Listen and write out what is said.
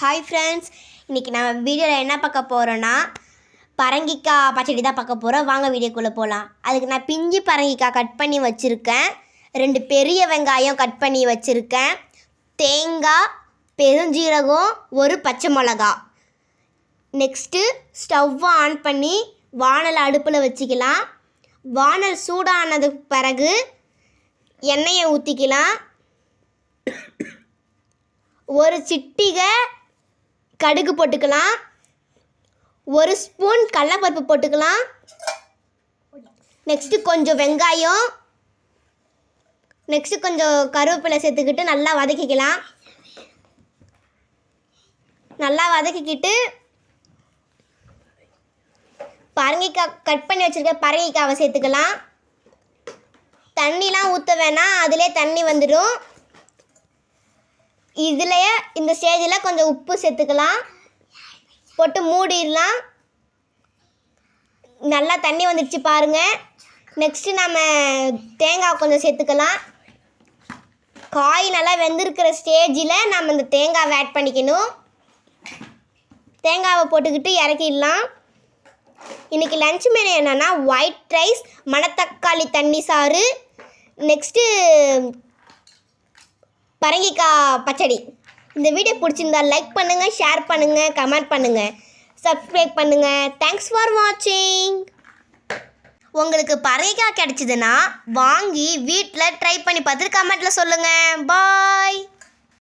Hi friends இன்றைக்கி நம்ம வீடியோவில் என்ன பார்க்க போகிறோன்னா பரங்கிக்காய் பச்சடி தான் பார்க்க போகிறோம் வாங்க வீடியோக்குள்ளே போகலாம் அதுக்கு நான் பிஞ்சு பரங்கிக்காய் கட் பண்ணி வச்சுருக்கேன். ரெண்டு பெரிய வெங்காயம் கட் பண்ணி வச்சுருக்கேன். தேங்காய் பெருஞ்சீரகம் ஒரு பச்சை மிளகா. நெக்ஸ்ட்டு ஸ்டவ்வை ஆன் பண்ணி வானல் அடுப்பில் வச்சுக்கலாம். வானல் சூடானதுக்கு பிறகு எண்ணெயை ஊற்றிக்கலாம் ஒரு சிட்டிகை கடுகு போட்டுக்கலாம். ஒரு ஸ்பூன் கடலப்பருப்பு போட்டுக்கலாம். நெக்ஸ்ட்டு கொஞ்சம் வெங்காயம். நெக்ஸ்ட்டு கொஞ்சம் கருவேப்பிலை சேர்த்துக்கிட்டு நல்லா வதக்கிக்கலாம். நல்லா வதக்கிக்கிட்டு பரங்கிக்காய் கட் பண்ணி வச்சுருக்க பரங்கிக்காவை சேர்த்துக்கலாம். தண்ணிலாம் ஊற்ற வேணாம். அதிலே தண்ணி வந்துடும் இதுலையே இந்த ஸ்டேஜில் கொஞ்சம் உப்பு சேர்த்துக்கலாம். போட்டு மூடிடலாம். நல்லா தண்ணி வந்துடுச்சு பாருங்கள் நெக்ஸ்ட்டு நம்ம தேங்காய் கொஞ்சம் சேர்த்துக்கலாம். காய் நல்லா வெந்திருக்கிற ஸ்டேஜில் நம்ம இந்த தேங்காவை ஆட் பண்ணிக்கணும். தேங்காவை போட்டுக்கிட்டு இறக்கிடலாம். இன்றைக்கி லன்ச் மெனு என்னென்னா ஒயிட் ரைஸ் மணத்தக்காளி தண்ணி சாறு. நெக்ஸ்ட்டு பரங்கிக்காய் பச்சடி. இந்த வீடியோ பிடிச்சிருந்தா லைக் பண்ணுங்கள் ஷேர் பண்ணுங்கள் கமெண்ட் பண்ணுங்கள் சப்ஸ்கிரைப் பண்ணுங்கள் தேங்க்ஸ் ஃபார் வாட்சிங் உங்களுக்கு பரங்கிக்காய் கிடச்சிதுன்னா வாங்கி வீட்டில் ட்ரை பண்ணி பார்த்துட்டு கமெண்ட்டில் சொல்லுங்கள் பாய்